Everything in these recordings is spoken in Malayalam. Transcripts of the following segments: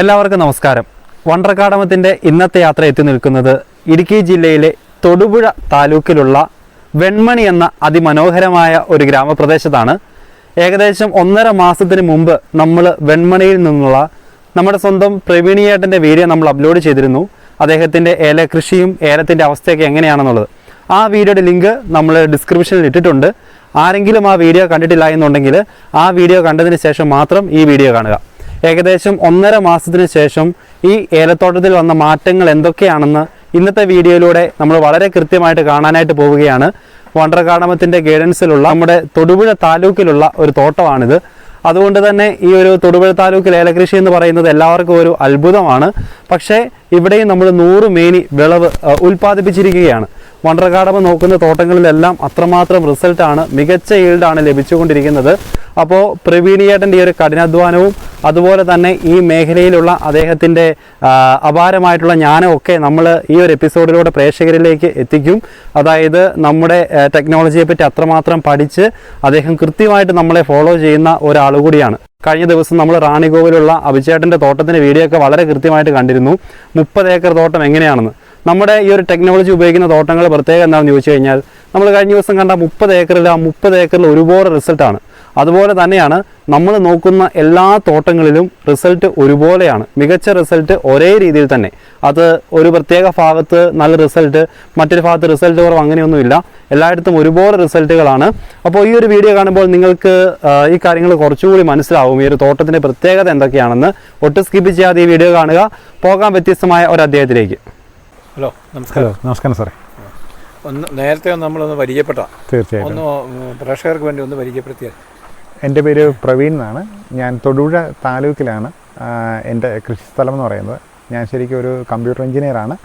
എല്ലാവർക്കും നമസ്കാരം. വണ്ടർക്കാടമത്തിന്റെ ഇന്നത്തെ യാത്ര എത്തി നിൽക്കുന്നത് ഇടുക്കി ജില്ലയിലെ തൊടുപുഴ താലൂക്കിലുള്ള വെൺമണി എന്ന അതിമനോഹരമായ ഒരു ഗ്രാമപ്രദേശത്താണ്. ഏകദേശം ഒന്നര മാസത്തിന് മുമ്പ് നമ്മൾ വെൺമണിയിൽ നിന്നുള്ള നമ്മുടെ സ്വന്തം പ്രവീണിയേട്ടന്റെ വീഡിയോ നമ്മൾ അപ്ലോഡ് ചെയ്തിരുന്നു. അദ്ദേഹത്തിന്റെ ഏല കൃഷിയും ഏലത്തിന്റെ അവസ്ഥയൊക്കെ എങ്ങനെയാണെന്നുള്ളത്. ആ വീഡിയോയുടെ ലിങ്ക് നമ്മൾ ഡിസ്ക്രിപ്ഷനിൽ ഇട്ടിട്ടുണ്ട്. ആരെങ്കിലും ആ വീഡിയോ കണ്ടിട്ടില്ല എന്നുണ്ടെങ്കിൽ ആ വീഡിയോ കണ്ടതിന് ശേഷം മാത്രം ഈ വീഡിയോ കാണുക. ഏകദേശം ഒന്നര മാസത്തിന് ശേഷം ഈ ഏലത്തോട്ടത്തിൽ വന്ന മാറ്റങ്ങൾ എന്തൊക്കെയാണെന്ന് ഇന്നത്തെ വീഡിയോയിലൂടെ നമ്മൾ വളരെ കൃത്യമായിട്ട് കാണാനായിട്ട് പോവുകയാണ്. വണ്ടർകാടമത്തിന്റെ ഗൈഡൻസിലുള്ള നമ്മുടെ തൊടുപുഴ താലൂക്കിലുള്ള ഒരു തോട്ടമാണിത്. അതുകൊണ്ട് തന്നെ ഈ ഒരു തൊടുപുഴ താലൂക്കിൽ ഏലകൃഷി എന്ന് പറയുന്നത് എല്ലാവർക്കും ഒരു അത്ഭുതമാണ്. പക്ഷേ ഇവിടെയും നമ്മൾ നൂറ് മേനി വിളവ് ഉൽപ്പാദിപ്പിച്ചിരിക്കുകയാണ്. വണ്ടർകാടമ നോക്കുന്ന തോട്ടങ്ങളിലെല്ലാം അത്രമാത്രം റിസൾട്ടാണ് മികച്ച ഈൽഡാണ് ലഭിച്ചുകൊണ്ടിരിക്കുന്നത്. അപ്പോൾ പ്രവീണിയേട്ടന്റെ ഈ ഒരു കഠിനാധ്വാനവും അതുപോലെ തന്നെ ഈ മേഖലയിലുള്ള അദ്ദേഹത്തിന്റെ അപാരമായിട്ടുള്ള ജ്ഞാനമൊക്കെ നമ്മൾ ഈ ഒരു എപ്പിസോഡിലൂടെ പ്രേക്ഷകരിലേക്ക് എത്തിക്കും. അതായത് നമ്മുടെ ടെക്നോളജിയെപ്പറ്റി ടെക്നോളജിയെ പറ്റി അത്രമാത്രം പഠിച്ച് അദ്ദേഹം കൃത്യമായിട്ട് നമ്മളെ ഫോളോ ചെയ്യുന്ന ഒരാൾ കൂടിയാണ്. കഴിഞ്ഞ ദിവസം നമ്മൾ റാണികോവിലുള്ള അഭിചേട്ടന്റെ തോട്ടത്തിന്റെ വീഡിയോ ഒക്കെ വളരെ കൃത്യമായിട്ട് കണ്ടിരുന്നു. മുപ്പത് ഏക്കർ തോട്ടം എങ്ങനെയാണെന്ന്. നമ്മുടെ ഈ ഒരു ടെക്നോളജി ഉപയോഗിക്കുന്ന തോട്ടങ്ങൾ പ്രത്യേകം എന്താണെന്ന് ചോദിച്ചു കഴിഞ്ഞാൽ നമ്മൾ കഴിഞ്ഞ ദിവസം കണ്ട മുപ്പത് ഏക്കറിൽ ആ മുപ്പത് ഏക്കറിൽ ഒരുപോലെ റിസൾട്ടാണ് അതുപോലെ തന്നെയാണ് നമ്മൾ നോക്കുന്ന എല്ലാ തോട്ടങ്ങളിലും റിസൾട്ട് ഒരുപോലെയാണ്. മികച്ച റിസൾട്ട് ഒരേ രീതിയിൽ തന്നെ. അത് ഒരു പ്രത്യേക ഭാഗത്ത് നല്ല റിസൾട്ട് മറ്റൊരു ഭാഗത്ത് റിസൾട്ട് കുറവ് അങ്ങനെയൊന്നുമില്ല. എല്ലായിടത്തും ഒരുപോലെ റിസൾട്ടുകളാണ് അപ്പോൾ ഈ ഒരു വീഡിയോ കാണുമ്പോൾ നിങ്ങൾക്ക് ഈ കാര്യങ്ങൾ കുറച്ചുകൂടി മനസ്സിലാവും. ഈ ഒരു തോട്ടത്തിന്റെ പ്രത്യേകത എന്തൊക്കെയാണെന്ന്. ഒട്ടും സ്കിപ്പ് ചെയ്യാതെ ഈ വീഡിയോ കാണുക. പോകാൻ വ്യത്യസ്തമായ ഒരു അദ്ദേഹത്തിലേക്ക് ഹലോ നമസ്കാരം. ഹലോ നമസ്കാരം സാറേ. ഒന്ന് നേരത്തെ ഒന്ന് നമ്മളൊന്ന് പരിചയപ്പെട്ട. തീർച്ചയായും ഒന്ന് പ്രേക്ഷകർക്ക് വേണ്ടി ഒന്ന് പരിചയപ്പെടുത്തിയാൽ. എന്റെ പേര് പ്രവീൺ എന്നാണ്. ഞാൻ തൊടുപുഴ താലൂക്കിലാണ് എന്റെ കൃഷിസ്ഥലം എന്ന് പറയുന്നത്. ഞാൻ ശരിക്കും ഒരു കമ്പ്യൂട്ടർ എഞ്ചിനീയറാണ്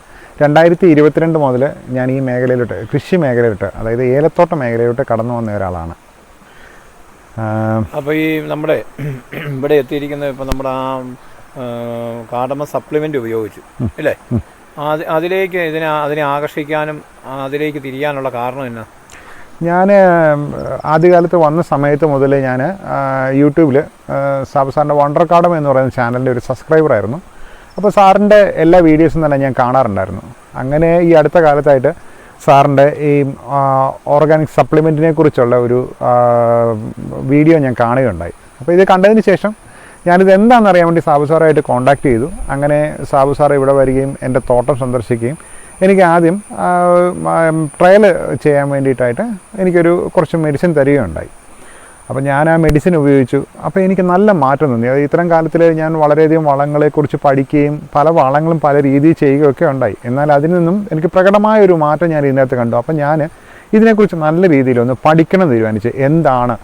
രണ്ടായിരത്തി ഇരുപത്തിരണ്ട് മുതൽ ഞാൻ ഈ മേഖലയിലോട്ട് കൃഷി മേഖലയിലോട്ട് അതായത് ഏലത്തോട്ട മേഖലയിലോട്ട് കടന്നു വന്ന ഒരാളാണ്. അപ്പോൾ ഈ നമ്മുടെ ഇവിടെ എത്തിയിരിക്കുന്ന ഇപ്പോൾ നമ്മുടെ ആ ആ, കാടമ സപ്ലിമെന്റ് ഉപയോഗിച്ചു. അല്ലേ അത് അതിലേക്ക് ഇതിനെ അതിനെ ആകർഷിക്കാനും അതിലേക്ക് തിരിയാനുള്ള കാരണം എന്നാ? ഞാൻ ആദ്യകാലത്ത് വന്ന സമയത്ത് മുതൽ ഞാൻ യൂട്യൂബിൽ സാബ് സാറിന്റെ വണ്ടർ കാർഡം എന്ന് പറയുന്ന ചാനലിന്റെ ഒരു സബ്സ്ക്രൈബർ ആയിരുന്നു. അപ്പോൾ സാറിന്റെ എല്ലാ വീഡിയോസും തന്നെ ഞാൻ കാണാറുണ്ടായിരുന്നു. അങ്ങനെ ഈ അടുത്ത കാലത്തായിട്ട് സാറിന്റെ ഈ ഓർഗാനിക് സപ്ലിമെന്റിനെ കുറിച്ചുള്ള ഒരു വീഡിയോ ഞാൻ കാണുകയുണ്ടായി. അപ്പോൾ ഇത് കണ്ടതിന് ശേഷം ഞാനിത് എന്താണെന്ന് അറിയാൻ വേണ്ടി സാബു സാറായിട്ട് കോൺടാക്ട് ചെയ്തു. അങ്ങനെ സാബു സാർ ഇവിടെ വരികയും എന്റെ തോട്ടം സന്ദർശിക്കുകയും എനിക്ക് ആദ്യം ട്രയൽ ചെയ്യാൻ വേണ്ടിയിട്ടായിട്ട് എനിക്കൊരു കുറച്ച് മെഡിസിൻ തരികയുണ്ടായി. അപ്പോൾ ഞാൻ ആ മെഡിസിൻ ഉപയോഗിച്ചു. അപ്പോൾ എനിക്ക് നല്ല മാറ്റം തോന്നി. അത് ഇത്തരം കാലത്തിൽ ഞാൻ വളരെയധികം വളങ്ങളെക്കുറിച്ച് പഠിക്കുകയും പല വളങ്ങളും പല രീതിയിൽ ചെയ്യുകയൊക്കെ ഉണ്ടായി. എന്നാൽ അതിൽ നിന്നും എനിക്ക് പ്രകടമായ ഒരു മാറ്റം ഞാൻ ഇതിനകത്ത് കണ്ടു. അപ്പോൾ ഞാൻ ഇതിനെക്കുറിച്ച് നല്ല രീതിയിൽ ഒന്ന് പഠിക്കണം തീരുമാനിച്ച്. എന്താണ്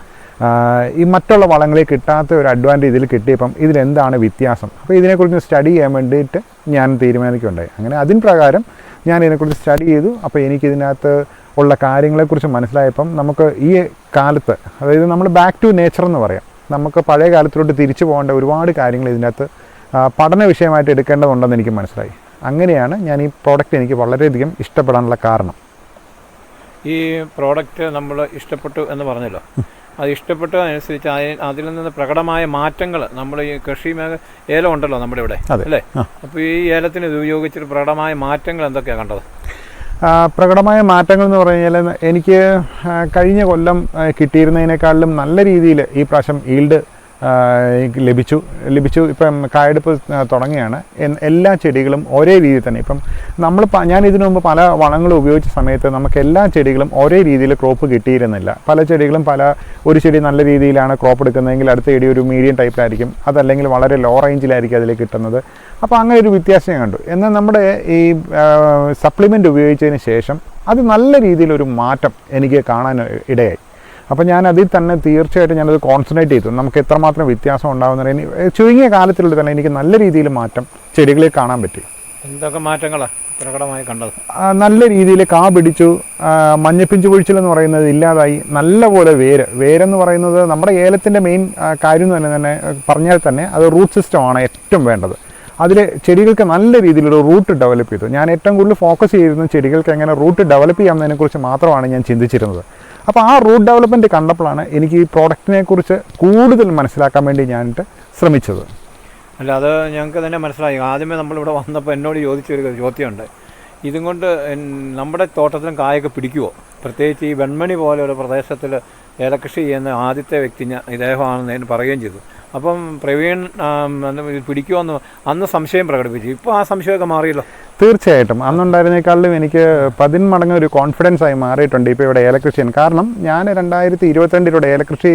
ഈ മറ്റുള്ള വളങ്ങളിൽ കിട്ടാത്ത ഒരു അഡ്വാന്റേജ് ഇതിൽ കിട്ടിയപ്പം ഇതിലെന്താണ് വ്യത്യാസം? അപ്പോൾ ഇതിനെക്കുറിച്ച് സ്റ്റഡി ചെയ്യാൻ വേണ്ടിയിട്ട് ഞാൻ തീരുമാനിക്കുകയുണ്ടായി. അങ്ങനെ അതിന് പ്രകാരം ഞാൻ ഇതിനെക്കുറിച്ച് സ്റ്റഡി ചെയ്തു. അപ്പോൾ എനിക്കിതിനകത്ത് ഉള്ള കാര്യങ്ങളെക്കുറിച്ച് മനസ്സിലായപ്പം നമുക്ക് ഈ കാലത്ത് അതായത് നമ്മൾ ബാക്ക് ടു നേച്ചർ എന്ന് പറയാം. നമുക്ക് പഴയ കാലത്തിലോട്ട് തിരിച്ചു പോകേണ്ട ഒരുപാട് കാര്യങ്ങൾ ഇതിനകത്ത് പഠന വിഷയമായിട്ട് എടുക്കേണ്ടതുണ്ടെന്ന് എനിക്ക് മനസ്സിലായി. അങ്ങനെയാണ് ഞാൻ ഈ പ്രോഡക്റ്റ് എനിക്ക് വളരെയധികം ഇഷ്ടപ്പെടാനുള്ള കാരണം. ഈ പ്രോഡക്റ്റ് നമ്മൾ ഇഷ്ടപ്പെട്ടു എന്ന് പറഞ്ഞല്ലോ. അത് ഇഷ്ടപ്പെട്ടതനുസരിച്ച് അതിൽ അതിൽ നിന്ന് പ്രകടമായ മാറ്റങ്ങൾ നമ്മൾ ഈ കൃഷി മേഖ ഏലം ഉണ്ടല്ലോ നമ്മുടെ ഇവിടെ അല്ലേ? അപ്പോൾ ഈ ഏലത്തിന് ഇത് ഉപയോഗിച്ചിട്ട് പ്രകടമായ മാറ്റങ്ങൾ എന്തൊക്കെയാണ് കണ്ടത്? പ്രകടമായ മാറ്റങ്ങൾ എന്ന് പറഞ്ഞു കഴിഞ്ഞാൽ എനിക്ക് കഴിഞ്ഞ കൊല്ലം കിട്ടിയിരുന്നതിനേക്കാളും കിട്ടിയിരുന്നതിനേക്കാളിലും നല്ല രീതിയിൽ ഈ പ്രാവശ്യം ഈൽഡ് ലഭിച്ചു. ലഭിച്ചു. ഇപ്പം കായെടുപ്പ് തുടങ്ങിയാണ്. എല്ലാ ചെടികളും ഒരേ രീതിയിൽ തന്നെ. ഇപ്പം നമ്മൾ ഞാൻ ഇതിനു മുമ്പ് പല വളങ്ങളും ഉപയോഗിച്ച സമയത്ത് നമുക്ക് എല്ലാ ചെടികളും ഒരേ രീതിയിൽ ക്രോപ്പ് കിട്ടിയിരുന്നില്ല. പല ചെടികളും പല ഒരു ചെടി നല്ല രീതിയിലാണ് ക്രോപ്പ് എടുക്കുന്നതെങ്കിൽ അടുത്ത ചെടി ഒരു മീഡിയം ടൈപ്പിലായിരിക്കും അതല്ലെങ്കിൽ വളരെ ലോ റേഞ്ചിലായിരിക്കും അതിൽ കിട്ടുന്നത്. അപ്പോൾ അങ്ങനെ ഒരു വ്യത്യാസം കണ്ടു. എന്നാൽ നമ്മുടെ ഈ സപ്ലിമെന്റ് ഉപയോഗിച്ചതിന് ശേഷം അത് നല്ല രീതിയിലൊരു മാറ്റം എനിക്ക് കാണാൻ ഇടയായി. അപ്പോൾ ഞാൻ അതിൽ തന്നെ തീർച്ചയായിട്ടും ഞാനത് കോൺസെൻട്രേറ്റ് ചെയ്തു. നമുക്ക് എത്രമാത്രം വ്യത്യാസം ഉണ്ടാകുന്ന ഇനി ചുരുങ്ങിയ കാലത്തിലുള്ള തന്നെ എനിക്ക് നല്ല രീതിയിൽ മാറ്റം ചെടികളിൽ കാണാൻ പറ്റി. എന്തൊക്കെ മാറ്റങ്ങളാണ് പ്രകടമായി കണ്ടത്? നല്ല രീതിയിൽ കാ പിടിച്ചു മഞ്ഞപ്പിഞ്ചു പൊഴിച്ചിൽ എന്ന് പറയുന്നത് ഇല്ലാതായി. നല്ലപോലെ വേര്. വേരെന്ന് പറയുന്നത് നമ്മുടെ ഏലത്തിന്റെ മെയിൻ കാര്യം തന്നെ തന്നെ പറഞ്ഞാൽ തന്നെ അത് റൂട്ട് സിസ്റ്റമാണ് ഏറ്റവും വേണ്ടത്. അതിൽ ചെടികൾക്ക് നല്ല രീതിയിലൊരു റൂട്ട് ഡെവലപ്പ് ചെയ്തു. ഞാൻ ഏറ്റവും കൂടുതൽ ഫോക്കസ് ചെയ്തിരുന്ന ചെടികൾക്ക് എങ്ങനെ റൂട്ട് ഡെവലപ്പ് ചെയ്യാമെന്നതിനെക്കുറിച്ച് മാത്രമാണ് ഞാൻ ചിന്തിച്ചിരുന്നത്. അപ്പോൾ ആ റൂട്ട് ഡെവലപ്മെന്റ് കണ്ടപ്പോഴാണ് എനിക്ക് ഈ പ്രോഡക്റ്റിനെ കുറിച്ച് കൂടുതൽ മനസ്സിലാക്കാൻ വേണ്ടി ഞാനിട്ട് ശ്രമിച്ചത്. അല്ല അത് ഞങ്ങൾക്ക് തന്നെ മനസ്സിലായി. ആദ്യമേ നമ്മളിവിടെ വന്നപ്പോൾ എന്നോട് ചോദിച്ചൊരു ചോദ്യമുണ്ട്. ഇതും കൊണ്ട് നമ്മുടെ തോട്ടത്തിലും കായൊക്കെ പിടിക്കുമോ പ്രത്യേകിച്ച് ഈ വെൺമണി പോലെ ഒരു പ്രദേശത്തിൽ ഏലകൃഷി ചെയ്യുന്ന ആദ്യത്തെ വ്യക്തി ഞാൻ ഇദ്ദേഹമാണെന്ന് പറയുകയും ചെയ്തു. അപ്പം പ്രവീൺ പിടിക്കുമെന്ന് അന്ന് സംശയം പ്രകടിപ്പിച്ചു. ഇപ്പോൾ ആ സംശയമൊക്കെ മാറിയല്ലോ. തീർച്ചയായിട്ടും. അന്നുണ്ടായിരുന്നേക്കാളും എനിക്ക് പതിന്മടങ്ങ് ഒരു കോൺഫിഡൻസ് ആയി മാറിയിട്ടുണ്ട് ഇപ്പോൾ ഇവിടെ ഏലകൃഷി ചെയ്യാൻ കാരണം ഞാൻ രണ്ടായിരത്തി ഇരുപത്തിരണ്ടിലൂടെ ഏലകൃഷി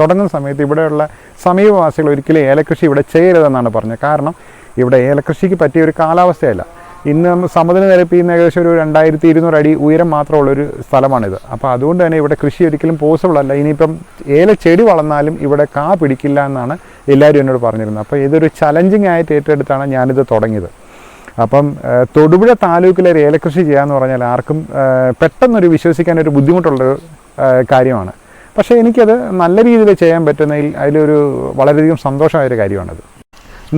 തുടങ്ങുന്ന സമയത്ത് ഇവിടെയുള്ള സമീപവാസികൾ ഒരിക്കലും ഏലകൃഷി ഇവിടെ ചെയ്യരുതെന്നാണ് പറഞ്ഞത്. കാരണം ഇവിടെ ഏലകൃഷിക്ക് പറ്റിയ ഒരു കാലാവസ്ഥയല്ല. ഇന്ന് നമ്മൾ സമതല നിരപ്പിൽ നിന്ന് ഏകദേശം ഒരു രണ്ടായിരത്തി ഇരുന്നൂറ് അടി ഉയരം മാത്രമുള്ള ഒരു സ്ഥലമാണിത്. അപ്പോൾ അതുകൊണ്ട് തന്നെ ഇവിടെ കൃഷി ഒരിക്കലും പോസിബിൾ അല്ല. ഇനിയിപ്പം ഏല ചെടി വളർന്നാലും ഇവിടെ കാ പിടിക്കില്ല എന്നാണ് എല്ലാവരും എന്നോട് പറഞ്ഞിരുന്നത്. അപ്പോൾ ഇതൊരു ചലഞ്ചിങ് ആയിട്ട് ഏറ്റെടുത്താണ് ഞാനിത് തുടങ്ങിയത്. അപ്പം തൊടുപുഴ താലൂക്കിലെ ഒരു ഏലകൃഷി ചെയ്യാന്ന് പറഞ്ഞാൽ ആർക്കും പെട്ടെന്നൊരു വിശ്വസിക്കാൻ ഒരു ബുദ്ധിമുട്ടുള്ളൊരു കാര്യമാണ്. പക്ഷേ എനിക്കത് നല്ല രീതിയിൽ ചെയ്യാൻ പറ്റുന്നതിൽ അതിലൊരു വളരെയധികം സന്തോഷമായൊരു കാര്യമാണത്.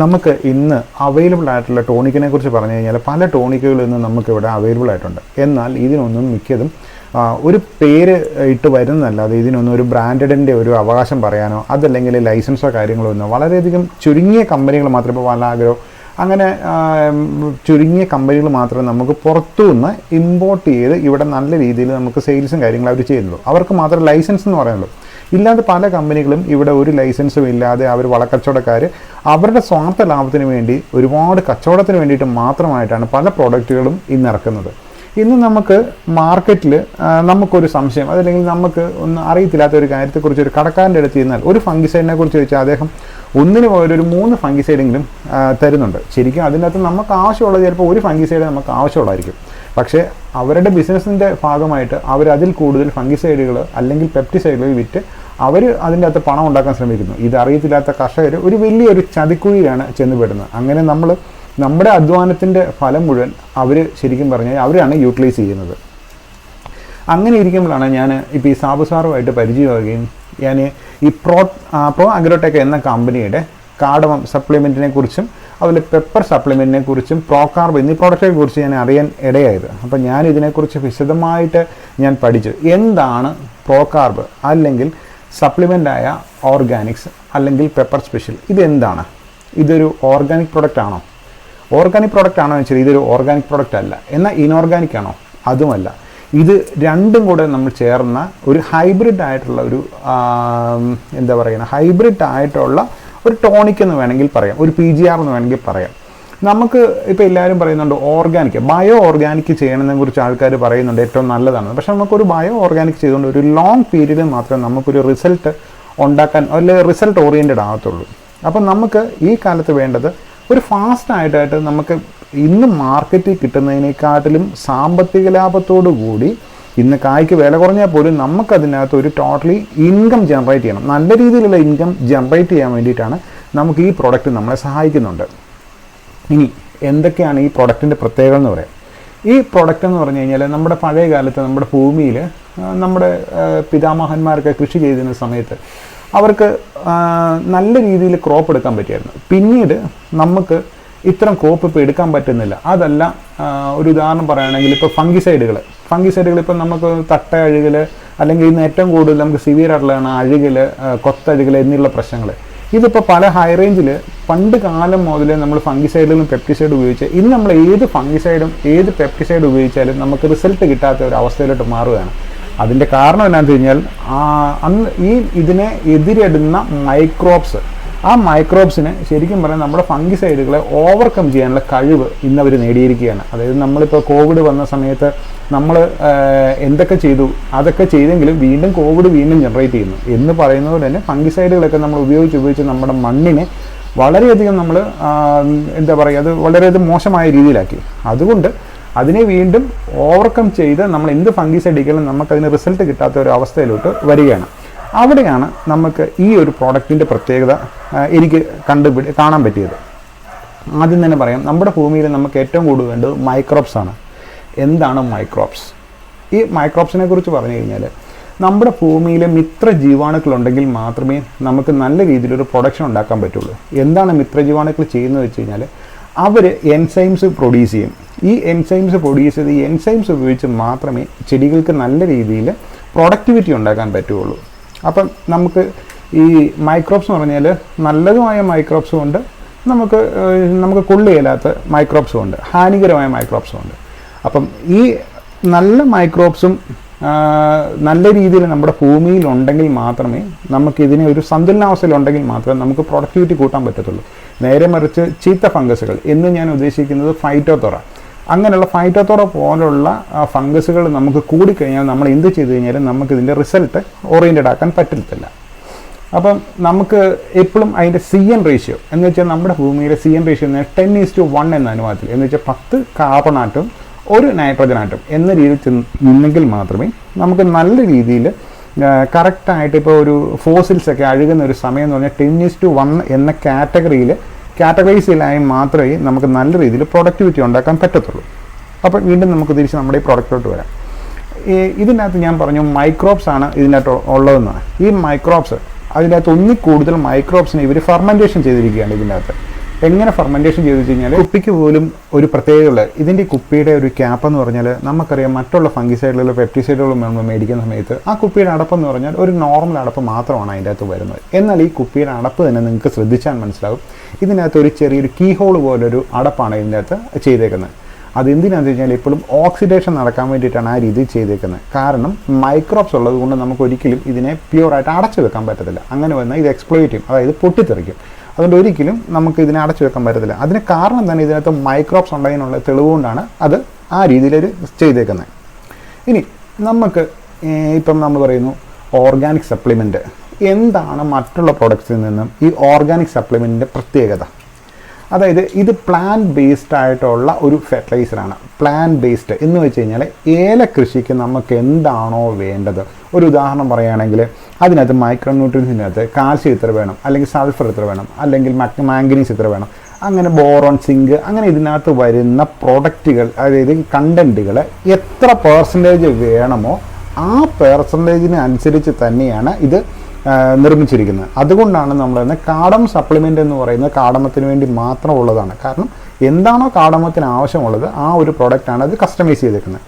നമുക്ക് ഇന്ന് അവൈലബിൾ ആയിട്ടുള്ള ടോണിക്കിനെ കുറിച്ച് പറഞ്ഞു കഴിഞ്ഞാൽ പല ടോണിക്കുകൾ ഇന്ന് നമുക്ക് ഇവിടെ അവൈലബിൾ ആയിട്ടുണ്ട്. എന്നാൽ ഇതിനൊന്നും മിക്കതും ഒരു പേര് ഇട്ട് വരുന്നതല്ലാതെ ഇതിനൊന്നും ഒരു ബ്രാൻഡഡിന്റെ ഒരു അവകാശം പറയാനോ അതല്ലെങ്കിൽ ലൈസൻസോ കാര്യങ്ങളോ ഒന്നും വളരെയധികം ചുരുങ്ങിയ കമ്പനികൾ മാത്രമേ ഇപ്പോൾ വലാഗ്രോ അങ്ങനെ ചുരുങ്ങിയ കമ്പനികൾ മാത്രമേ നമുക്ക് പുറത്തുനിന്ന് ഇമ്പോർട്ട് ചെയ്ത് ഇവിടെ നല്ല രീതിയിൽ നമുക്ക് സെയിൽസും കാര്യങ്ങളും അവർ ചെയ്യുന്നുള്ളൂ. അവർക്ക് മാത്രം ലൈസൻസ് എന്ന് പറയുന്നുള്ളൂ ഇല്ലാതെ പല കമ്പനികളും ഇവിടെ ഒരു ലൈസൻസും ഇല്ലാതെ അവർ വളക്കച്ചവടക്കാർ അവരുടെ സ്വാർത്ഥ ലാഭത്തിന് വേണ്ടി ഒരുപാട് കച്ചവടത്തിന് വേണ്ടിയിട്ട് മാത്രമായിട്ടാണ് പല പ്രോഡക്റ്റുകളും ഇന്ന് ഇറക്കുന്നത്. ഇന്ന് നമുക്ക് മാർക്കറ്റിൽ നമുക്കൊരു സംശയം അതല്ലെങ്കിൽ നമുക്ക് ഒന്ന് അറിയത്തില്ലാത്ത ഒരു കാര്യത്തെക്കുറിച്ച് ഒരു കടക്കാരന്റെ അടുത്ത് ചെന്നാൽ ഒരു ഫംഗിസൈഡിനെ കുറിച്ച് ചോദിച്ചാൽ അദ്ദേഹം ഒന്നിന് പോയാലും ഒരു മൂന്ന് ഫംഗിസൈഡെങ്കിലും തരുന്നുണ്ട്. ശരിക്കും അതിനകത്ത് നമുക്ക് ആവശ്യമുള്ളത് ചിലപ്പോൾ ഒരു ഫംഗിസൈഡ് നമുക്ക് ആവശ്യമുള്ളതായിരിക്കും. പക്ഷേ അവരുടെ ബിസിനസ്സിന്റെ ഭാഗമായിട്ട് അവരതിൽ കൂടുതൽ ഫംഗിസൈഡുകൾ അല്ലെങ്കിൽ പെപ്റ്റിസൈഡുകൾ വിറ്റ് അവർ അതിന്റെ അകത്ത് പണം ഉണ്ടാക്കാൻ ശ്രമിക്കുന്നു. ഇത് അറിയത്തില്ലാത്ത കർഷകർ ഒരു വലിയൊരു ചതിക്കുഴിയാണ് ചെന്നുപെടുന്നത് അങ്ങനെ നമ്മൾ നമ്മുടെ അധ്വാനത്തിന്റെ ഫലം മുഴുവൻ അവർ ശരിക്കും പറഞ്ഞാൽ അവരാണ് യൂട്ടിലൈസ് ചെയ്യുന്നത്. അങ്ങനെ ഇരിക്കുമ്പോഴാണ് ഞാൻ ഇപ്പോൾ ഈ സാബു സാറുമായിട്ട് പരിചയമാവുകയും ഞാൻ ഈ പ്രോ പ്രോ അഗ്രോടെക് എന്ന കമ്പനിയുടെ കാർഡമം സപ്ലിമെന്റിനെ കുറിച്ചും അതുപോലെ പെപ്പർ സപ്ലിമെന്റിനെ കുറിച്ചും പ്രോകാർബ് എന്നീ പ്രോഡക്റ്റിനെ കുറിച്ച് ഞാൻ അറിയാൻ ഇടയായത്. അപ്പോൾ ഞാൻ ഇതിനെക്കുറിച്ച് വിശദമായിട്ട് ഞാൻ പഠിച്ചു. എന്താണ് പ്രോകാർബ് അല്ലെങ്കിൽ സപ്ലിമെന്റായ ഓർഗാനിക്സ് അല്ലെങ്കിൽ പെപ്പർ സ്പെഷ്യൽ ഇതെന്താണ്? ഇതൊരു ഓർഗാനിക് പ്രൊഡക്റ്റ് ആണോ? ഓർഗാനിക് പ്രൊഡക്റ്റ് ആണോ എന്ന് വെച്ചാൽ ഇതൊരു ഓർഗാനിക് പ്രൊഡക്റ്റ് അല്ല. എന്നാൽ ഇനോർഗാനിക് ആണോ? അതുമല്ല. ഇത് രണ്ടും കൂടെ നമ്മൾ ചേർന്ന ഒരു ഹൈബ്രിഡ് ആയിട്ടുള്ള ഒരു എന്താ പറയുക ഹൈബ്രിഡ് ആയിട്ടുള്ള ഒരു ടോണിക് എന്ന് വേണമെങ്കിൽ പറയാം. ഒരു പി ജി ആർ എന്ന് വേണമെങ്കിൽ പറയാം. നമുക്ക് ഇപ്പോൾ എല്ലാവരും പറയുന്നുണ്ട് ഓർഗാനിക് ബയോ ഓർഗാനിക് ചെയ്യണമെന്നെ കുറിച്ച് ആൾക്കാർ പറയുന്നുണ്ട് ഏറ്റവും നല്ലതാണ്. പക്ഷെ നമുക്കൊരു ബയോ ഓർഗാനിക് ചെയ്തുകൊണ്ട് ഒരു ലോങ് പീരീഡിൽ മാത്രമേ നമുക്കൊരു റിസൾട്ട് ഉണ്ടാക്കാൻ അല്ലെങ്കിൽ റിസൾട്ട് ഓറിയന്റഡ് ആകത്തുള്ളൂ. അപ്പം നമുക്ക് ഈ കാലത്ത് വേണ്ടത് ഒരു ഫാസ്റ്റ് ആയിട്ടായിട്ട് നമുക്ക് ഇന്ന് മാർക്കറ്റിൽ കിട്ടുന്നതിനെക്കാട്ടിലും സാമ്പത്തിക ലാഭത്തോടു കൂടി ഇന്ന് കായ്ക്ക് വില കുറഞ്ഞാൽ പോലും നമുക്കതിനകത്ത് ഒരു ടോട്ടലി ഇൻകം ജനറേറ്റ് ചെയ്യണം. നല്ല രീതിയിലുള്ള ഇൻകം ജനറേറ്റ് ചെയ്യാൻ വേണ്ടിയിട്ടാണ് നമുക്ക് ഈ പ്രോഡക്റ്റ് നമ്മളെ സഹായിക്കുന്നുണ്ട്. ഇനി എന്തൊക്കെയാണ് ഈ പ്രൊഡക്റ്റിന്റെ പ്രത്യേകത എന്ന് പറയാം. ഈ പ്രൊഡക്റ്റ് എന്ന് പറഞ്ഞു കഴിഞ്ഞാൽ നമ്മുടെ പഴയ കാലത്ത് നമ്മുടെ ഭൂമിയിൽ നമ്മുടെ പിതാമഹന്മാരൊക്കെ കൃഷി ചെയ്തിരുന്ന സമയത്ത് അവർക്ക് നല്ല രീതിയിൽ ക്രോപ്പ് എടുക്കാൻ പറ്റിയായിരുന്നു. പിന്നീട് നമുക്ക് ഇത്തരം ക്രോപ്പ് ഇപ്പോൾ എടുക്കാൻ പറ്റുന്നില്ല. അതല്ല ഒരു ഉദാഹരണം പറയുകയാണെങ്കിൽ ഇപ്പോൾ ഫംഗിസൈഡുകൾ ഫംഗിസൈഡുകൾ ഇപ്പോൾ നമുക്ക് തട്ട അഴുകൽ അല്ലെങ്കിൽ ഇന്ന് ഏറ്റവും കൂടുതൽ നമുക്ക് സിവിയർ ആയിട്ടുള്ളതാണ് അഴുകൽ കൊത്തഴുകൽ എന്നുള്ള പ്രശ്നങ്ങൾ ഇതിപ്പോൾ പല ഹൈ റേഞ്ചിൽ പണ്ട് കാലം മുതലേ നമ്മൾ ഫംഗിസൈഡിലും പെപ്റ്റിസൈഡ് ഉപയോഗിച്ച് ഇന്ന് നമ്മൾ ഏത് ഫംഗിസൈഡും ഏത് പെപ്റ്റിസൈഡ് ഉപയോഗിച്ചാലും നമുക്ക് റിസൾട്ട് കിട്ടാത്ത ഒരു അവസ്ഥയിലോട്ട് മാറുകയാണ്. അതിന്റെ കാരണം എന്നാന്ന് വെച്ച് കഴിഞ്ഞാൽ അന്ന് ഈ ഇതിനെ എതിരിടുന്ന മൈക്രോബ്സ് ആ മൈക്രോബ്സിനെ ശരിക്കും പറയാൻ നമ്മുടെ ഫംഗിസൈഡുകളെ ഓവർകം ചെയ്യാനുള്ള കഴിവ് ഇന്ന് അവർ നേടിയിരിക്കുകയാണ്. അതായത് നമ്മളിപ്പോൾ കോവിഡ് വന്ന സമയത്ത് നമ്മൾ എന്തൊക്കെ ചെയ്തു അതൊക്കെ ചെയ്തെങ്കിലും വീണ്ടും കോവിഡ് വീണ്ടും ജനറേറ്റ് ചെയ്യുന്നു. എന്ന് പറയുന്നത് തന്നെ ഫംഗിസൈഡുകളൊക്കെ നമ്മൾ ഉപയോഗിച്ച് ഉപയോഗിച്ച് നമ്മുടെ മണ്ണിനെ വളരെയധികം നമ്മൾ എന്താ പറയുക അത് വളരെയധികം മോശമായ രീതിയിലാക്കി. അതുകൊണ്ട് അതിനെ വീണ്ടും ഓവർകം ചെയ്ത് നമ്മൾ എന്ത് ഫംഗിസൈഡ് അടിക്കലും നമുക്കതിന് റിസൾട്ട് കിട്ടാത്ത ഒരു അവസ്ഥയിലോട്ട് വരികയാണ്. അവിടെയാണ് നമുക്ക് ഈ ഒരു പ്രോഡക്റ്റിന്റെ പ്രത്യേകത എനിക്ക് കണ്ടുപിടി കാണാൻ പറ്റിയത്. ആദ്യം തന്നെ പറയാം നമ്മുടെ ഭൂമിയിൽ നമുക്ക് ഏറ്റവും കൂടുതൽ വേണ്ടത് മൈക്രോബ്സ് ആണ്. എന്താണ് മൈക്രോബ്സ് ഈ മൈക്രോബ്സിനെ കുറിച്ച് പറഞ്ഞു കഴിഞ്ഞാൽ നമ്മുടെ ഭൂമിയിൽ മിത്ര ജീവാണുക്കളുണ്ടെങ്കിൽ മാത്രമേ നമുക്ക് നല്ല രീതിയിലൊരു പ്രൊഡക്ഷൻ ഉണ്ടാക്കാൻ പറ്റുള്ളൂ. എന്താണ് മിത്ര ജീവാണുക്കൾ ചെയ്യുന്നത് വെച്ച് കഴിഞ്ഞാൽ അവർ എൻസൈംസ് പ്രൊഡ്യൂസ് ചെയ്യും. ഈ എൻസൈംസ് പ്രൊഡ്യൂസ് ചെയ്ത് ഈ എൻസൈംസ് ഉപയോഗിച്ച് മാത്രമേ ചെടികൾക്ക് നല്ല രീതിയിൽ പ്രൊഡക്ടിവിറ്റി ഉണ്ടാക്കാൻ പറ്റുള്ളൂ. അപ്പം നമുക്ക് ഈ മൈക്രോബ്സ് എന്ന് പറഞ്ഞാൽ നല്ലതുമായ മൈക്രോബ്സും ഉണ്ട്. നമുക്ക് നമുക്ക് കൊള്ളുകയില്ലാത്ത മൈക്രോബ്സും ഉണ്ട്. ഹാനികരമായ മൈക്രോബ്സും ഉണ്ട്. അപ്പം ഈ നല്ല മൈക്രോബ്സും നല്ല രീതിയിൽ നമ്മുടെ ഭൂമിയിൽ ഉണ്ടെങ്കിൽ മാത്രമേ നമുക്കിതിനെ ഒരു സന്തുലനാവസ്ഥയിൽ ഉണ്ടെങ്കിൽ മാത്രമേ നമുക്ക് പ്രൊഡക്ടിവിറ്റി കൂട്ടാൻ പറ്റത്തുള്ളൂ. നേരെ മറിച്ച് ചീത്ത ഫംഗസുകൾ എന്ന് ഞാൻ ഉദ്ദേശിക്കുന്നത് ഫൈറ്റോത്തോറ അങ്ങനെയുള്ള ഫൈറ്റോത്തോറ പോലുള്ള ഫംഗസുകൾ നമുക്ക് കൂടിക്കഴിഞ്ഞാൽ നമ്മൾ എന്ത് ചെയ്തു കഴിഞ്ഞാലും നമുക്ക് ഇതിന്റെ റിസൾട്ട് ഓറിയന്റഡ് ആക്കാൻ പറ്റത്തില്ല. അപ്പം നമുക്ക് എപ്പോഴും അതിന്റെ സി എൻ റേഷ്യോ എന്ന് വെച്ചാൽ നമ്മുടെ ഭൂമിയിലെ സി എൻ റേഷ്യോ എന്ന് ടെൻ ഈസ് ടു വൺ എന്ന അനുപാതത്തിൽ എന്ന് വെച്ചാൽ പത്ത് കാർബൺ ആറ്റം ഒരു നൈട്രോജൻ ആറ്റം എന്ന രീതിയിൽ നിന്നെങ്കിൽ മാത്രമേ നമുക്ക് നല്ല രീതിയിൽ കറക്റ്റായിട്ട് ഇപ്പോൾ ഒരു ഫോസിൽസ് ഒക്കെ അഴുകുന്ന ഒരു സമയം എന്ന് പറഞ്ഞാൽ ടെൻ ഈസ് ടു വൺ എന്ന കാറ്റഗറിയിൽ കാറ്റഗറൈസിലായി മാത്രമേ നമുക്ക് നല്ല രീതിയിൽ പ്രൊഡക്ടിവിറ്റി ഉണ്ടാക്കാൻ പറ്റത്തുള്ളൂ. അപ്പോൾ വീണ്ടും നമുക്ക് തിരിച്ച് നമ്മുടെ ഈ പ്രൊഡക്റ്റിലോട്ട് വരാം. ഇതിനകത്ത് ഞാൻ പറഞ്ഞു മൈക്രോബ്സ് ആണ് ഇതിനകത്ത് ഉള്ളതെന്ന് ഈ മൈക്രോബ്സ് അതിനകത്ത് ഒന്നിൽ കൂടുതൽ മൈക്രോബ്സിനെ ഇവർ ഫെർമെന്റേഷൻ ചെയ്തിരിക്കുകയാണ് ഇതിനകത്ത്. എങ്ങനെ ഫെർമെന്റേഷൻ ചെയ്ത് കഴിഞ്ഞാൽ കുപ്പിക്ക് പോലും ഒരു പ്രത്യേകതയുള്ള ഇതിന്റെ കുപ്പിയുടെ ഒരു ക്യാപ്പ് എന്ന് പറഞ്ഞാൽ നമുക്കറിയാം മറ്റുള്ള ഫംഗിസൈഡിലുള്ള പെപ്റ്റിസൈഡുകളും നമ്മൾ മേടിക്കുന്ന സമയത്ത് ആ കുപ്പിയുടെ അടപ്പ് എന്ന് പറഞ്ഞാൽ ഒരു നോർമൽ അടപ്പ് മാത്രമാണ് അതിന്റെ അകത്ത് വരുന്നത്. എന്നാൽ ഈ കുപ്പിയുടെ അടപ്പ് തന്നെ നിങ്ങൾക്ക് ശ്രദ്ധിച്ചാൽ മനസ്സിലാകും. ഇതിനകത്ത് ഒരു ചെറിയൊരു കീ ഹോൾ പോലൊരു അടപ്പാണ് ഇതിന്റെ അകത്ത് ചെയ്തേക്കുന്നത്. അത് എന്തിനാണെന്ന് വെച്ച് കഴിഞ്ഞാൽ ഇപ്പോഴും ഓക്സിഡേഷൻ നടക്കാൻ വേണ്ടിയിട്ടാണ് ആ രീതി ചെയ്തേക്കുന്നത്. കാരണം മൈക്രോബ്സ് ഉള്ളത് കൊണ്ട് നമുക്ക് ഒരിക്കലും ഇതിനെ പ്യുവറായിട്ട് അടച്ചു വെക്കാൻ പറ്റത്തില്ല. അങ്ങനെ വന്നാൽ ഇത് എക്സ്പ്ലോയിറ്റ് ചെയ്യും. അതായത് പൊട്ടിത്തെറിക്കും. അതുകൊണ്ട് ഒരിക്കലും നമുക്ക് ഇതിനെ അടച്ചു വെക്കാൻ പറ്റത്തില്ല. അതിന് കാരണം തന്നെ ഇതിനകത്ത് മൈക്രോബ്സ് ഉണ്ടതിനുള്ള തെളിവുകൊണ്ടാണ് അത് ആ രീതിയിൽ ചെയ്തേക്കുന്നത്. ഇനി നമുക്ക് ഇപ്പം നമ്മൾ പറയുന്നു ഓർഗാനിക് സപ്ലിമെന്റ് എന്താണ് മറ്റുള്ള പ്രൊഡക്ട്സിൽ നിന്നും ഈ ഓർഗാനിക് സപ്ലിമെന്റിന്റെ പ്രത്യേകത? അതായത് ഇത് പ്ലാൻ ബേസ്ഡ് ആയിട്ടുള്ള ഒരു ഫെർട്ടിലൈസറാണ് പ്ലാൻ ബേസ്ഡ് എന്ന് വെച്ച് കഴിഞ്ഞാൽ ഏല കൃഷിക്ക് നമുക്ക് എന്താണോ വേണ്ടത്. ഒരു ഉദാഹരണം പറയുകയാണെങ്കിൽ അതിനകത്ത് മൈക്രോ ന്യൂട്രിയൻസിനകത്ത് കാൽസ്യം ഇത്ര വേണം അല്ലെങ്കിൽ സൾഫർ എത്ര വേണം അല്ലെങ്കിൽ മാംഗനീസ് എത്ര വേണം. അങ്ങനെ ബോറോൺ സിങ്ക് അങ്ങനെ ഇതിനകത്ത് വരുന്ന പ്രോഡക്റ്റുകൾ അതായത് കണ്ടന്റുകൾ എത്ര പേഴ്സന്റേജ് വേണമോ ആ പേഴ്സന്റേജിന് അനുസരിച്ച് തന്നെയാണ് ഇത് നിർമ്മിച്ചിരിക്കുന്നത്. അതുകൊണ്ടാണ് നമ്മൾ തന്നെ കാടം സപ്ലിമെന്റ് എന്ന് പറയുന്നത് കാടമത്തിന് വേണ്ടി മാത്രം ഉള്ളതാണ്. കാരണം എന്താണോ കാടമത്തിന് ആവശ്യമുള്ളത് ആ ഒരു പ്രോഡക്റ്റാണ് അത് കസ്റ്റമൈസ് ചെയ്തേക്കുന്നത്.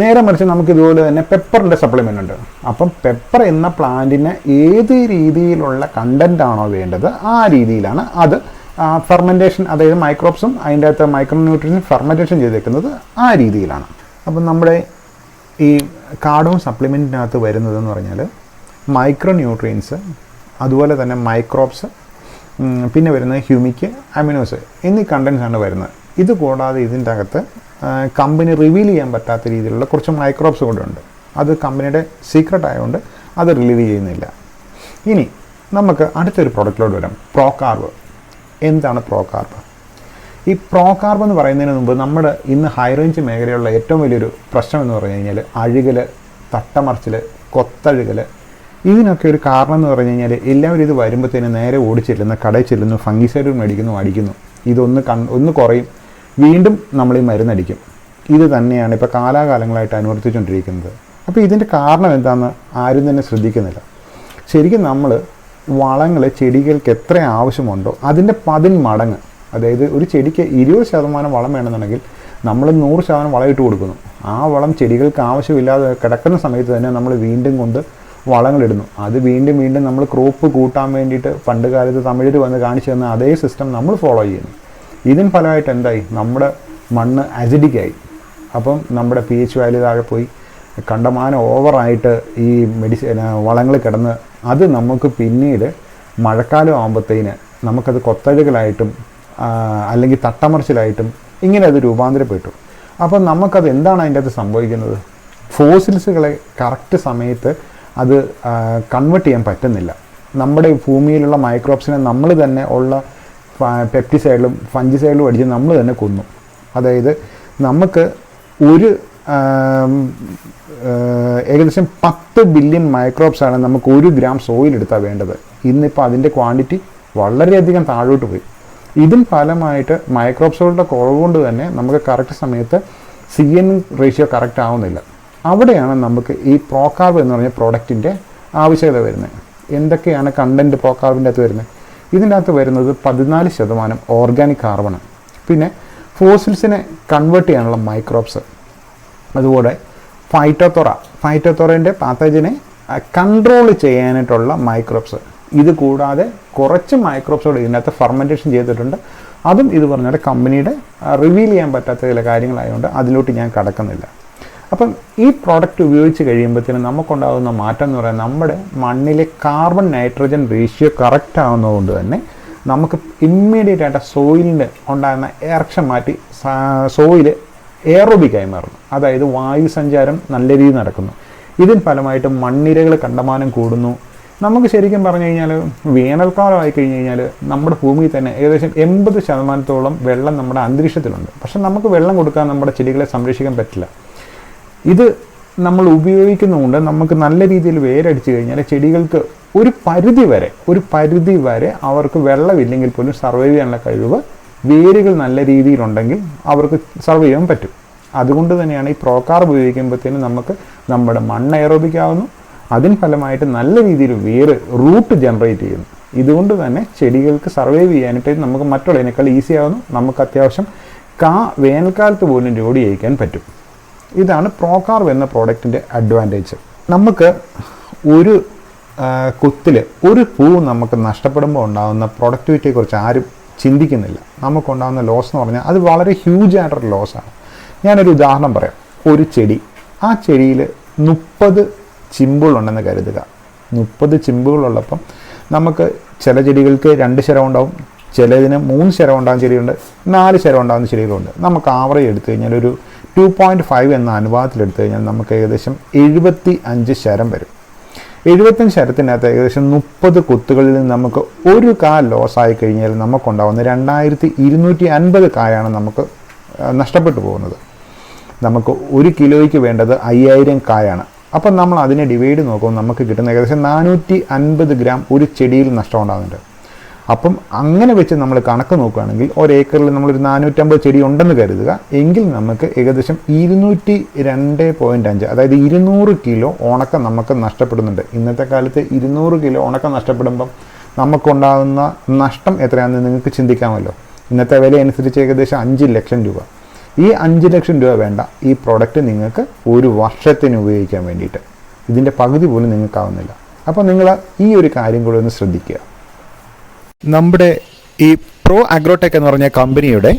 നേരെ മറിച്ച് നമുക്ക് ഇതുപോലെ തന്നെ പെപ്പറിന്റെ സപ്ലിമെന്റ് ഉണ്ട്. അപ്പം പെപ്പർ എന്ന പ്ലാന്റിന് ഏത് രീതിയിലുള്ള കണ്ടന്റ് ആണോ വേണ്ടത് ആ രീതിയിലാണ് അത് ഫെർമെന്റേഷൻ അതായത് മൈക്രോബ്സും അതിന്റെ അകത്ത് മൈക്രോ ന്യൂട്രിയൻസും ഫെർമെന്റേഷൻ ചെയ്തേക്കുന്നത് ആ രീതിയിലാണ്. അപ്പം നമ്മുടെ ഈ കാർഡോൺ സപ്ലിമെന്റിനകത്ത് വരുന്നതെന്ന് പറഞ്ഞാൽ മൈക്രോ ന്യൂട്രിയൻസ് അതുപോലെ തന്നെ മൈക്രോബ്സ് പിന്നെ വരുന്നത് ഹ്യൂമിക്ക് അമിനോസ് എന്നീ കണ്ടൻസ് ആണ് വരുന്നത്. ഇത് കൂടാതെ ഇതിന്റെ അകത്ത് കമ്പനി റിവീൽ ചെയ്യാൻ പറ്റാത്ത രീതിയിലുള്ള കുറച്ച് മൈക്രോബ്സ് കൂടെ ഉണ്ട്. അത് കമ്പനിയുടെ സീക്രട്ട് ആയതുകൊണ്ട് അത് റിലീവ് ചെയ്യുന്നില്ല. ഇനി നമുക്ക് അടുത്തൊരു പ്രൊഡക്റ്റിലോട്ട് വരാം. പ്രോകാർബ് എന്താണ് പ്രോകാർബ് ഈ പ്രോകാർബ് എന്ന് പറയുന്നതിന് മുമ്പ് നമ്മുടെ ഇന്ന് ഹൈ റേഞ്ച് മേഖലയുള്ള ഏറ്റവും വലിയൊരു പ്രശ്നം എന്ന് പറഞ്ഞു കഴിഞ്ഞാൽ അഴുകൽ തട്ടമറിച്ചിൽ കൊത്തഴുകൽ ഇതിനൊക്കെ ഒരു കാരണം എന്ന് പറഞ്ഞു കഴിഞ്ഞാൽ എല്ലാവരും ഇത് വരുമ്പോഴത്തേനും നേരെ ഓടിച്ചെല്ലുന്ന കടയിൽ ചെല്ലുന്നു ഫംഗിസൈഡ് മേടിക്കുന്നു അടിക്കുന്നു. ഇതൊന്ന് കൺ ഒന്ന് കുറയും. വീണ്ടും നമ്മൾ ഈ മരുന്നടിക്കും. ഇത് തന്നെയാണ് ഇപ്പോൾ കാലാകാലങ്ങളായിട്ട് അനുവർത്തിച്ചുകൊണ്ടിരിക്കുന്നത്. അപ്പോൾ ഇതിന്റെ കാരണം എന്താണെന്ന് ആരും തന്നെ ശ്രദ്ധിക്കുന്നില്ല. ശരിക്കും നമ്മൾ വളങ്ങൾ ചെടികൾക്ക് എത്ര ആവശ്യമുണ്ടോ അതിന്റെ പതിൻ മടങ്ങ്. അതായത് ഒരു ചെടിക്ക് ഇരുപത് ശതമാനം വളം വേണമെന്നുണ്ടെങ്കിൽ നമ്മൾ നൂറ് ശതമാനം വളം ഇട്ട് കൊടുക്കുന്നു. ആ വളം ചെടികൾക്ക് ആവശ്യമില്ലാതെ കിടക്കുന്ന സമയത്ത് തന്നെ നമ്മൾ വീണ്ടും കൊണ്ട് വളങ്ങളിടുന്നു. അത് വീണ്ടും വീണ്ടും നമ്മൾ ക്രോപ്പ് കൂട്ടാൻ വേണ്ടിയിട്ട് പണ്ട് കാലത്ത് തമിഴർ വന്ന് കാണിച്ചു തന്ന അതേ സിസ്റ്റം നമ്മൾ ഫോളോ ചെയ്യുന്നു. ഇതിന് ഫലമായിട്ട് എന്തായി? നമ്മുടെ മണ്ണ് അസിഡിക്കായി അപ്പം നമ്മുടെ പി എച്ച് വാല്യൂ താഴെ പോയി. കണ്ടമാനം ഓവറായിട്ട് ഈ മെഡിസിൻ വളങ്ങൾ കിടന്ന് അത് നമുക്ക് പിന്നീട് മഴക്കാലം ആകുമ്പോഴത്തേന് നമുക്കത് കൊത്തഴുകളായിട്ടും അല്ലെങ്കിൽ തട്ടമറിച്ചിലായിട്ടും ഇങ്ങനെ അത് രൂപാന്തരപ്പെട്ടു. അപ്പം നമുക്കത് എന്താണ് അതിന്റെ അകത്ത് സംഭവിക്കുന്നത് ഫോസിൽസുകളെ കറക്റ്റ് സമയത്ത് അത് കൺവേർട്ട് ചെയ്യാൻ പറ്റുന്നില്ല. നമ്മുടെ ഭൂമിയിലുള്ള മൈക്രോബ്സിനെ നമ്മൾ തന്നെ ഉള്ള പെപ്റ്റിസൈഡിലും ഫഞ്ചിസൈഡിലും അടിച്ച് നമ്മൾ തന്നെ കൊന്നു. അതായത് നമുക്ക് ഒരു ഏകദേശം പത്ത് ബില്യൺ മൈക്രോബ്സ് ആണ് നമുക്ക് ഒരു ഗ്രാം സോയിൽ എടുത്താൽ വേണ്ടത്. ഇന്നിപ്പോൾ അതിന്റെ ക്വാണ്ടിറ്റി വളരെയധികം താഴോട്ട് പോയി. ഇതും ഫലമായിട്ട് മൈക്രോബ്സുകളുടെ കുറവ് കൊണ്ട് തന്നെ നമുക്ക് കറക്റ്റ് സമയത്ത് സി എൻ റേഷ്യോ കറക്റ്റ് ആവുന്നില്ല. അവിടെയാണ് നമുക്ക് ഈ പ്രോകാർബ് എന്ന് പറഞ്ഞ പ്രോഡക്റ്റിന്റെ ആവശ്യകത വരുന്നത്. എന്തൊക്കെയാണ് കണ്ടന്റ് പ്രോകാർബിന്റെ അകത്ത് വരുന്നത്? ഇതിന്റെ അകത്ത് വരുന്നത് പതിനാല് ശതമാനം ഓർഗാനിക് കാർബണ് പിന്നെ ഫോസിൽസിനെ കൺവേർട്ട് ചെയ്യാനുള്ള മൈക്രോബ്സ് അതുപോലെ ഫൈറ്റോത്തൊറ ഫൈറ്റോത്തൊറേന്റെ പാത്തജിനെ കൺട്രോൾ ചെയ്യാനായിട്ടുള്ള മൈക്രോബ്സ് ഇത് കൂടാതെ കുറച്ച് മൈക്രോബ്സോട് ഇതിനകത്ത് ഫെർമെന്റേഷൻ ചെയ്തിട്ടുണ്ട്. അതും ഇത് പറഞ്ഞാൽ കമ്പനിയുടെ റിവീൽ ചെയ്യാൻ പറ്റാത്ത ചില കാര്യങ്ങളായതുകൊണ്ട് അതിലോട്ട് ഞാൻ കടക്കുന്നില്ല. അപ്പം ഈ പ്രോഡക്റ്റ് ഉപയോഗിച്ച് കഴിയുമ്പോഴത്തേനും നമുക്കുണ്ടാകുന്ന മാറ്റം എന്ന് പറയുന്നത് നമ്മുടെ മണ്ണിലെ കാർബൺ നൈട്രജൻ റേഷ്യോ കറക്റ്റ് ആവുന്നതുകൊണ്ട് തന്നെ നമുക്ക് ഇമ്മീഡിയറ്റ് ആയിട്ട് സോയിലിന് ഉണ്ടാകുന്ന ഇറക്ഷം മാറ്റി സോയിൽ എയറോബിക്കായി മാറുന്നു. അതായത് വായു സഞ്ചാരം നല്ല രീതിയിൽ നടക്കുന്നു. ഇതിന് ഫലമായിട്ട് മണ്ണിരകൾ കണ്ടമാനം കൂടുന്നു. നമുക്ക് ശരിക്കും പറഞ്ഞു കഴിഞ്ഞാൽ വേനൽക്കാലം ആയി കഴിഞ്ഞ് കഴിഞ്ഞാൽ നമ്മുടെ ഭൂമിയിൽ തന്നെ ഏകദേശം എൺപത് ശതമാനത്തോളം വെള്ളം നമ്മുടെ അന്തരീക്ഷത്തിലുണ്ട്. പക്ഷെ നമുക്ക് വെള്ളം കൊടുക്കാൻ നമ്മുടെ ചെടികളെ സംരക്ഷിക്കാൻ പറ്റില്ല. ഇത് നമ്മൾ ഉപയോഗിക്കുന്നതുകൊണ്ട് നമുക്ക് നല്ല രീതിയിൽ വേരടിച്ചു കഴിഞ്ഞാൽ ചെടികൾക്ക് ഒരു പരിധി വരെ ഒരു പരിധി വരെ അവർക്ക് വെള്ളമില്ലെങ്കിൽ പോലും സർവൈവ് ചെയ്യാനുള്ള കഴിവ് വേരുകൾ നല്ല രീതിയിലുണ്ടെങ്കിൽ അവർക്ക് സർവൈവ് ചെയ്യാൻ പറ്റും. അതുകൊണ്ട് തന്നെയാണ് ഈ പ്രോക്കാർ ഉപയോഗിക്കുമ്പോഴത്തേനും നമുക്ക് നമ്മുടെ മണ്ണ് ഏറോപിക്കാവുന്നു അതിന് ഫലമായിട്ട് നല്ല രീതിയിൽ വേര് റൂട്ട് ജനറേറ്റ് ചെയ്യുന്നു. ഇതുകൊണ്ട് തന്നെ ചെടികൾക്ക് സർവൈവ് ചെയ്യാനായിട്ട് നമുക്ക് മറ്റുള്ളതിനേക്കാൾ ഈസി ആവുന്നു നമുക്ക് അത്യാവശ്യം കാ വേനൽക്കാലത്ത് പോലും ജോഡി അയക്കാൻ പറ്റും. ഇതാണ് പ്രോകാർവ് എന്ന പ്രോഡക്റ്റിന്റെ അഡ്വാന്റേജ് നമുക്ക് ഒരു കുത്തിൽ ഒരു പൂ നമുക്ക് നഷ്ടപ്പെടുമ്പോൾ ഉണ്ടാകുന്ന പ്രൊഡക്ടിവിറ്റിയെക്കുറിച്ച് ആരും ചിന്തിക്കുന്നില്ല. നമുക്കുണ്ടാകുന്ന ലോസ് എന്ന് പറഞ്ഞാൽ അത് വളരെ ഹ്യൂജ് ആയിട്ടൊരു ലോസാണ് ഞാനൊരു ഉദാഹരണം പറയാം. ഒരു ചെടി. ആ ചെടിയിൽ മുപ്പത് ചിമ്പുകളുണ്ടെന്ന് കരുതുക. മുപ്പത് ചിമ്പുകളുള്ളപ്പം നമുക്ക് ചില ചെടികൾക്ക് രണ്ട് ശരം ഉണ്ടാവും. ചിലതിന് മൂന്ന് ശരം ഉണ്ടാകുന്ന ചെടിയുണ്ട്. നാല് ശരം ഉണ്ടാകുന്ന ചെടികളുണ്ട്. നമുക്ക് ആവറേജ് എടുത്തു കഴിഞ്ഞാൽ ഒരു ടു പോയിന്റ് ഫൈവ് എന്ന അനുപാതത്തിൽ എടുത്തു കഴിഞ്ഞാൽ നമുക്ക് ഏകദേശം എഴുപത്തി അഞ്ച് ശരം വരും. എഴുപത്തഞ്ച് ശരത്തിനകത്ത് ഏകദേശം മുപ്പത് കുത്തുകളിൽ നിന്ന് നമുക്ക് ഒരു കാ ലോസ് ആയി കഴിഞ്ഞാൽ നമുക്കുണ്ടാകുന്ന രണ്ടായിരത്തി ഇരുന്നൂറ്റി അൻപത് കായാണ് നമുക്ക് നഷ്ടപ്പെട്ടു പോകുന്നത്. നമുക്ക് ഒരു കിലോയ്ക്ക് വേണ്ടത് അയ്യായിരം കായാണ്. അപ്പം നമ്മൾ അതിനെ ഡിവൈഡ് നോക്കുമ്പോൾ നമുക്ക് കിട്ടുന്ന ഏകദേശം നാനൂറ്റി അൻപത് ഗ്രാം ഒരു ചെടിയിൽ നഷ്ടം ഉണ്ടാകുന്നുണ്ട്. അപ്പം അങ്ങനെ വെച്ച് നമ്മൾ കണക്ക് നോക്കുകയാണെങ്കിൽ ഒരു ഒരേക്കറിൽ നമ്മളൊരു നാനൂറ്റമ്പത് ചെടി ഉണ്ടെന്ന് കരുതുക. എങ്കിൽ നമുക്ക് ഏകദേശം ഇരുന്നൂറ്റി രണ്ട് പോയിന്റ് അഞ്ച് അതായത് ഇരുന്നൂറ് കിലോ ഉണക്കം നമുക്ക് നഷ്ടപ്പെടുന്നുണ്ട്. ഇന്നത്തെ കാലത്ത് ഇരുന്നൂറ് കിലോ ഉണക്കം നഷ്ടപ്പെടുമ്പം നമുക്കുണ്ടാകുന്ന നഷ്ടം എത്രയാണെന്ന് നിങ്ങൾക്ക് ചിന്തിക്കാമല്ലോ. ഇന്നത്തെ വില അനുസരിച്ച് ഏകദേശം അഞ്ച് ലക്ഷം രൂപ. ഈ അഞ്ച് ലക്ഷം രൂപ വേണ്ട ഈ പ്രോഡക്റ്റ് നിങ്ങൾക്ക് ഒരു വർഷത്തിന് ഉപയോഗിക്കാൻ വേണ്ടിയിട്ട്. ഇതിന്റെ പകുതി പോലും നിങ്ങൾക്കാവുന്നില്ല. അപ്പോൾ നിങ്ങൾ ഈ ഒരു കാര്യം കൂടി ഒന്ന് ശ്രദ്ധിക്കുക. നമ്മുടെ ഈ പ്രോ അഗ്രോടെക് എന്ന് പറഞ്ഞ കമ്പനിയുടെ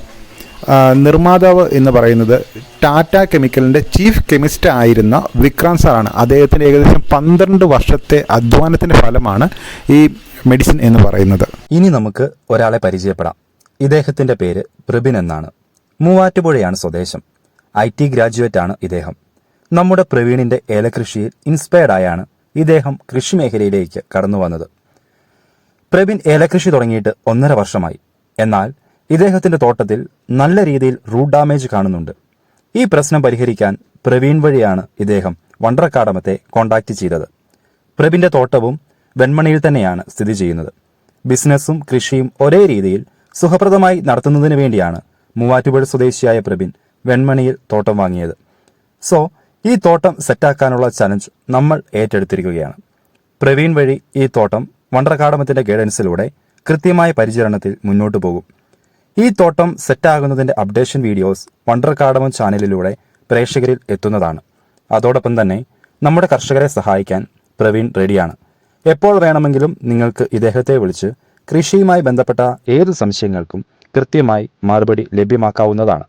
നിർമ്മാതാവ് എന്ന് പറയുന്നത് ടാറ്റ കെമിക്കലിന്റെ ചീഫ് കെമിസ്റ്റ് ആയിരുന്ന വിക്രാന്ത് സാറാണ്. അദ്ദേഹത്തിന്റെ ഏകദേശം പന്ത്രണ്ട് വർഷത്തെ അധ്വാനത്തിന്റെ ഫലമാണ് ഈ മെഡിസിൻ എന്ന് പറയുന്നത്. ഇനി നമുക്ക് ഒരാളെ പരിചയപ്പെടാം. ഇദ്ദേഹത്തിന്റെ പേര് പ്രബിൻ എന്നാണ്. മൂവാറ്റുപുഴയാണ് സ്വദേശം. ഐ ടി ഗ്രാജുവേറ്റ് ആണ് ഇദ്ദേഹം. നമ്മുടെ പ്രവീണിന്റെ ഏലകൃഷിയിൽ ഇൻസ്പയർഡായാണ് ഇദ്ദേഹം കൃഷി മേഖലയിലേക്ക് കടന്നു വന്നത്. പ്രവീൺ ഏലകൃഷി തുടങ്ങിയിട്ട് ഒന്നര വർഷമായി. എന്നാൽ ഇദ്ദേഹത്തിന്റെ തോട്ടത്തിൽ നല്ല രീതിയിൽ റൂട്ട് ഡാമേജ് കാണുന്നുണ്ട്. ഈ പ്രശ്നം പരിഹരിക്കാൻ പ്രവീൺ വഴിയാണ് ഇദ്ദേഹം വണ്ടറക്കാടമത്തെ കോണ്ടാക്ട് ചെയ്തത്. പ്രബിന്റെ തോട്ടവും വെൺമണിയിൽ തന്നെയാണ് സ്ഥിതി ചെയ്യുന്നത്. ബിസിനസ്സും കൃഷിയും ഒരേ രീതിയിൽ സുഖപ്രദമായി നടത്തുന്നതിന് വേണ്ടിയാണ് മൂവാറ്റുപുഴ സ്വദേശിയായ പ്രബിൻ വെൺമണിയിൽ തോട്ടം വാങ്ങിയത്. സോ ഈ തോട്ടം സെറ്റാക്കാനുള്ള ചലഞ്ച് നമ്മൾ ഏറ്റെടുത്തിരിക്കുകയാണ്. പ്രവീൺ വഴി ഈ തോട്ടം വണ്ടർകാടമത്തിന്റെ ഗൈഡൻസിലൂടെ കൃത്യമായ പരിചരണത്തിൽ മുന്നോട്ടു പോകും. ഈ തോട്ടം സെറ്റാകുന്നതിന്റെ അപ്ഡേഷൻ വീഡിയോസ് വണ്ടർ അക്കാഡമം ചാനലിലൂടെ പ്രേക്ഷകരിൽ എത്തുന്നതാണ്. അതോടൊപ്പം തന്നെ നമ്മുടെ കർഷകരെ സഹായിക്കാൻ പ്രവീൺ റെഡിയാണ്. എപ്പോൾ വേണമെങ്കിലും നിങ്ങൾക്ക് ഇദ്ദേഹത്തെ വിളിച്ച് കൃഷിയുമായി ബന്ധപ്പെട്ട ഏത് സംശയങ്ങൾക്കും കൃത്യമായി മറുപടി ലഭ്യമാക്കാവുന്നതാണ്.